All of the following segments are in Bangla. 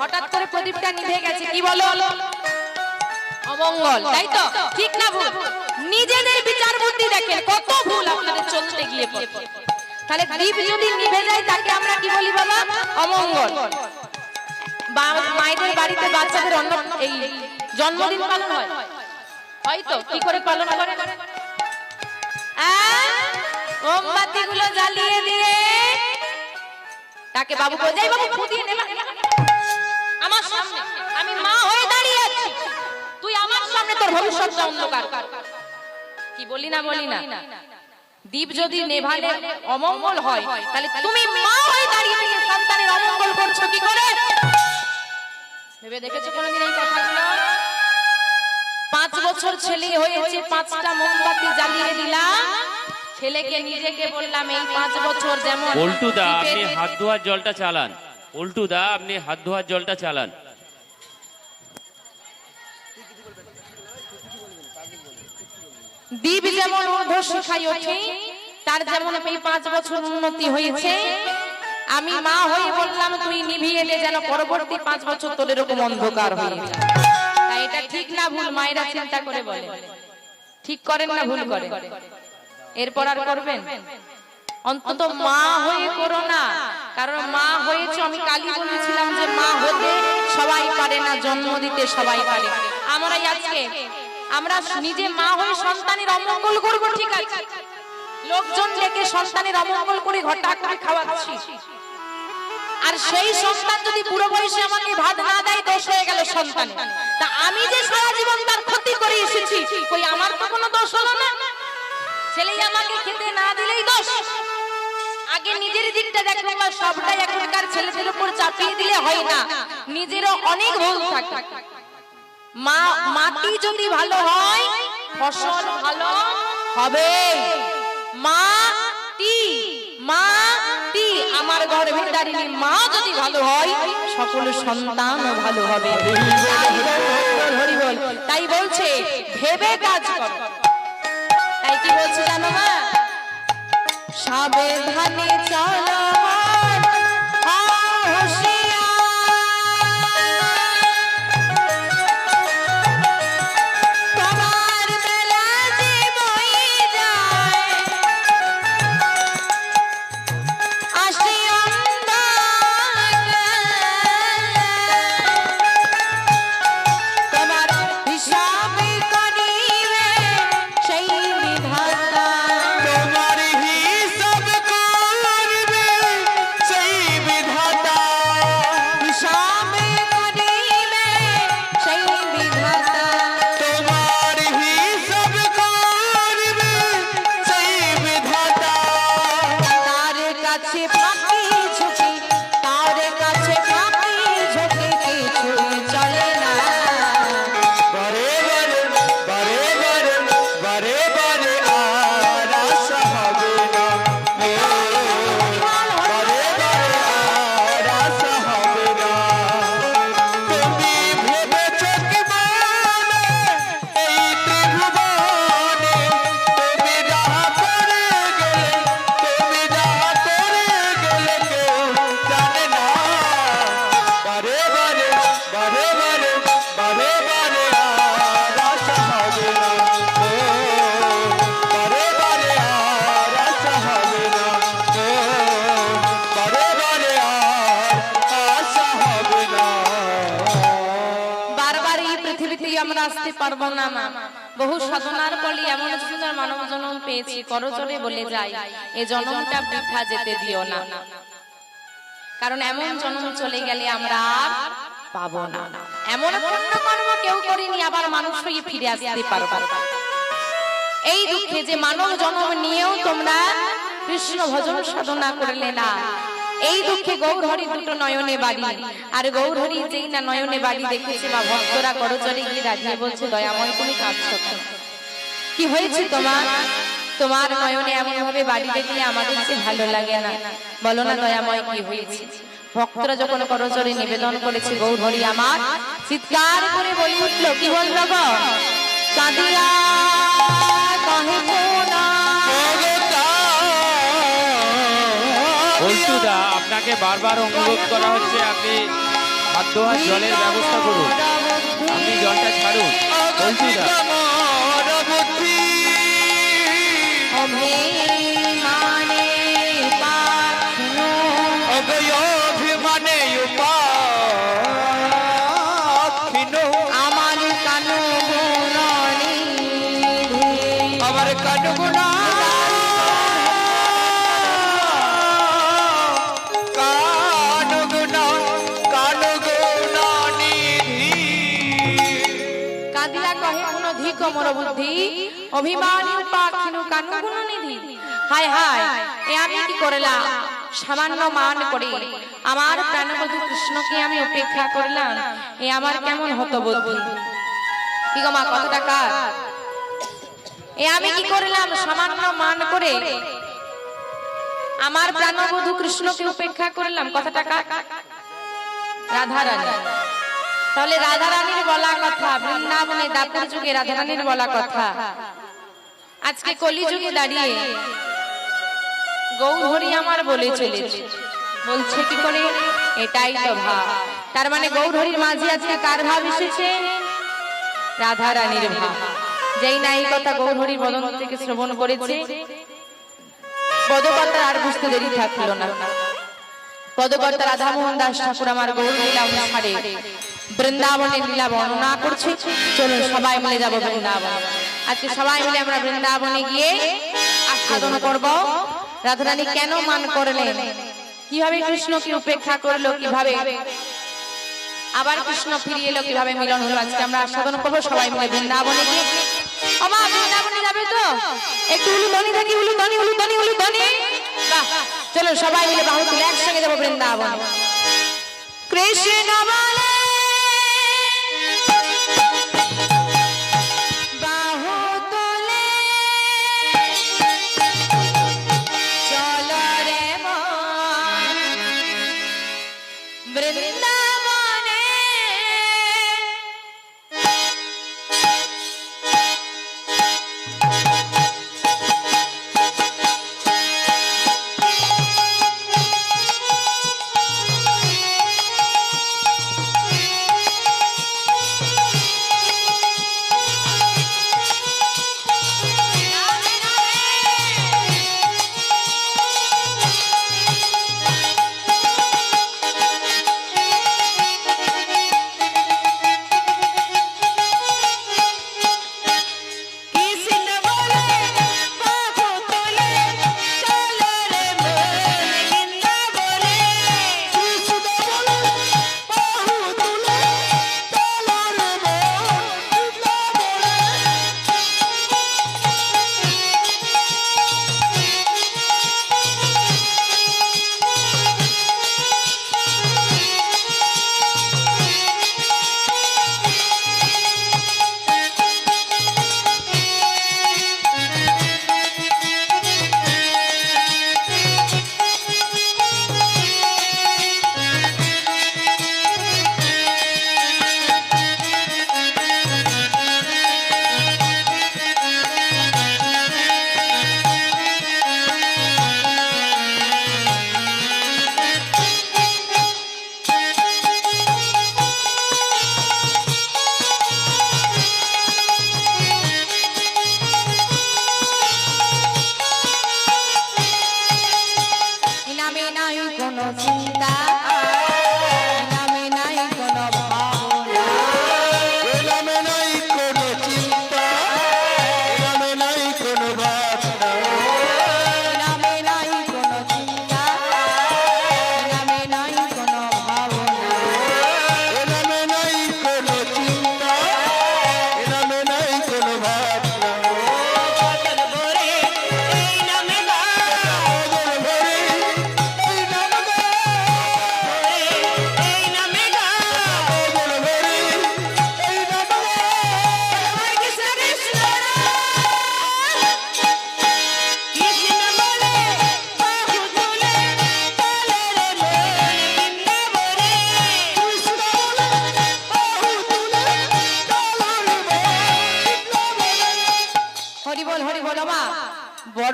হঠাৎ করে প্রদীপটা নিভে গেছে। কি বলো? অমঙ্গল, তাই তো? ঠিক না ভুল? নিজেদের বিচার বুদ্ধি দেখেন, কত ভুল আপনাদের চলতে গিয়ে তাহলে দীপ যদি নিভে যায়, তাকে আমরা কি বলি বাবা? অমঙ্গল। মায়েদের বাড়িতে বাচ্চাদের অন্য এই জন্মদিন পালন হয়। হয়তো কি করে পালন করে মোমবাতি গুলো জ্বালিয়ে দিয়ে তাকে বাবু যাই বাবু, ফুটিয়ে নে মা। আমার সামনে। আমি মা হয়ে দাঁড়িয়ে আছি। তুই আমার সামনে তোর ভবিষ্যৎটা অন্ধকার কি বলি না বলি না? দীপ যদি নেভালে অমঙ্গল হয় তাহলে তুমি মা হয়ে দাঁড়িয়ে থেকে সন্তানের অমঙ্গল করছ কি করে? ভেবে দেখেছ কোনোদিন এই কথাগুলো? পাঁচ বছর ছেলে হয়েছে পাঁচটা মোমবাতি জ্বালিয়ে দিলাম ছেলেকে নিজেকে বললাম এই পাঁচ বছর যেমন আপনি হাত ধোয়ার জলটা চালান। পল্টুদা আপনি হাত ধোয়ার জলটা চালান। দ্বীপ যেমন ঊর্ধ্ব শিখাই ওঠে তার যেমন পাঁচ বছর উন্নতি হয়েছে, আমি মা হয়ে বললাম, তুই নিভিয়ে দে যেন পরবর্তী পাঁচ বছর তোর এরকম অন্ধকার হয়ে তাই এটা ঠিক না ভুল, মায়েরা চিন্তা করে বলে। ঠিক করেন না ভুল করেন এরপর আর করবেন? অন্তত মা হয়ে করো না। কারণ মা হয়েছে, আমি কালি বলেছিলাম যে মা হতে সবাই পারে না, জন্ম দিতে সবাই পারে। আমরাই আজকে, আমরা নিজে মা হয়ে সন্তানের অমঙ্গল করব, ঠিক আছে? লোকজন ডেকে সন্তানের অমঙ্গল করে ঘটা করে খাওয়াচ্ছি। আর সেই সন্তান যদি পুরো বয়সে আমাকে ভাত না দেয়, দোষ হয়ে গেল সন্তান তা আমি যে সারা জীবন তার ক্ষতি করে এসেছি, কই আমার তো কোনো দোষ হলো না ছেলেই আমাকে খেতে না দিলেই দোষ। আগে নিজের দিকটা দেখো, বা সবটাই এখনকার ছেলেদের উপর চাপিয়ে দিলে হয় না। নিজেরও অনেক ভুল থাকে। মা, মাটি যদি ভালো হয়, ফসল ভালো হবে। মাটি মাটি, আমার গর্ভে দাঁড়িয়ে মা যদি ভালো হয়, সকল সন্তানও ভালো হবে। তাই বলছে, ভেবে কাজ করো। কি বলছে জানো মা? সাবধানে চলো আমরা আসতে পারব না, মা। বহু সাধনার ফলে এমন সুন্দর মানব জন্ম পেয়েছি করজোরে বলে যাই। এই জন্মটা বৃথা যেতে দিও না। কারণ এমন জন্ম চলে গেলে আমরা আর পাবো না। এমন পুণ্য কর্ম কেউ করিনি, আবার মানুষ হয়ে ফিরে আসতে পারব। এই দুঃখে যে মানব জন্ম নিয়েও তোমরা কৃষ্ণ ভজন সাধনা করলে না। এই দুঃখে গৌরহরি দুটো নয়নে বাড়ি। আর গৌরহরি যেই না নয়নে বাড়ি দেখেছে বা ভক্তরা করচরে গিয়ে দাঁড়িয়ে বলছে, দয়াময়, তুমি কাঁদছো? কি হয়েছে তোমার? তোমার নয়নে এমন ভাবে বাড়ি দেখলে আমাদের যে ভালো লাগে না। বলো না, দয়াময়, কি হয়েছে? ভক্তরা যখন করচরে নিবেদন করেছে, গৌরহরি আমার, চিৎকার করে বলি উঠল, কি বলল গো? কাঁদিয়া আপনাকে বারবার অনুরোধ করা হচ্ছে, আপনি খাদ্য আর জলের ব্যবস্থা করুন। আপনি জলটা ছাড়ুন। পল্টু কোন ধিক মর বুদ্ধি অভিমানী পাখিনু কানু গুণ নিধি হায় হায় এ আমি কি করলাম? সামান্য মান করে। আমার প্রাণবধূ কৃষ্ণকে আমি উপেক্ষা করলাম। এ আমার কেমন হতো বুদ্ধি কি গো মা কত টাকা? এ আমি কি করলাম? সামান্য মান করে। আমার প্রাণবধূ কৃষ্ণকে উপেক্ষা করলাম। কত টাকা? রাধা রানী তাহলে রাধা রানীর বলা কথা বৃন্দাবনে দাপুর যুগে রাধা রানীর বলা কথা। আজকে কলি যুগে দাঁড়িয়ে গৌহরি আমার বলে চলেছে বলছে কি করে? এটাই তো ভাব। তার মানে গৌরহরির মাঝে আজকে কার ভাব এসেছে? রাধা রানীর ভাব। যেই নাই কথা গৌরহরি বদন থেকে শ্রবণ করেছে পদকর্তা আর বুঝতে দেরি থাকল না। পদকর্তা রাধামোহন দাস ঠাকুর আমার গৌর অনুসারে বৃন্দাবনের লীলা বর্ণনা করছে। চলুন সবাই মিলে যাব বৃন্দাবন। আজকে সবাই মিলে আমরা বৃন্দাবনে গিয়ে আস্বাদন করব। রাধারানী কেন মান করলেন? কীভাবে কৃষ্ণকে উপেক্ষা করল কীভাবে? আবার কৃষ্ণ ফিরিয়ে এলো কীভাবে? মিলন হলো। আজকে আমরা আস্বাদন করব সবাই মিলে বৃন্দাবনে গিয়ে। আমা বৃন্দাবনে যাবে তো? একটু উলু ধ্বনি থাকি উলু ধ্বনি উলু ধ্বনি উলু ধ্বনি চলো সবাই মিলে বাহু তুলে একসঙ্গে যাব বৃন্দাবন। কৃষ্ণ বলে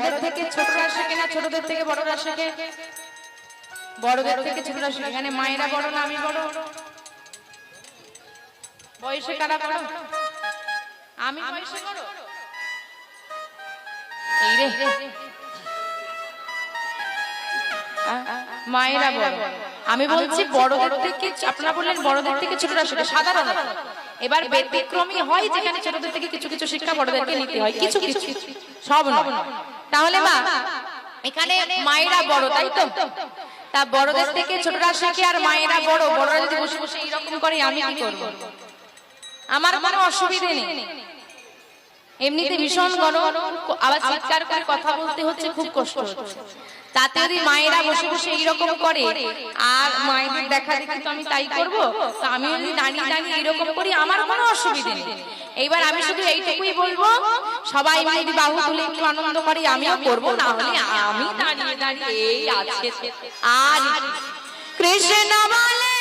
বড়দের থেকে ছোটরা শেখে না ছোটদের থেকে বড়রা শেখে বড়দের থেকে ছোটরা শেখে এখানে মায়েরা বড় না আমি বড়? বয়সে কারা বড়? আমি বয়সে বড়? এই রে। মায়েরা বড়। আমি বলছি বড়দের থেকে আপনারা বললেন বড়দের থেকে ছোটরা সেটা সাধারণ। এবার ব্যতিক্রমী হয় যেখানে ছোটদের থেকে কিছু কিছু শিক্ষা বড়দেরকে নিতে হয়। কিছু কিছু সব নয়। তাহলে মা এখানে মায়েরা বড় তাই তো? তা? বড়দের থেকে ছোটরা শিখে আর মায়েরা বড় বড়রা যদি বসে বসে এইরকম করে আমি কি করব? আমার কোনো অসুবিধে নেই। এমনিতে ভীষণ গরম আবার চিৎকার করে কথা বলতে হচ্ছে খুব কষ্ট হচ্ছে। তাতে যদি মায়েরা বসে বসে এইরকম করে। আর মায়েদের দেখা দেখি তো আমি তাই করব তো আমি যদি দাঁড়িয়ে দাঁড়িয়ে এরকম করি আমার কোনো অসুবিধে নেই। এইবার আমি শুধু এইটুকুই বলব সবাই যদি বাহু তুলে একটু আনন্দ করে আমিও করব না হলে আমি দাঁড়িয়ে দাঁড়িয়ে এই আছে। আর কৃষ্ণ বলে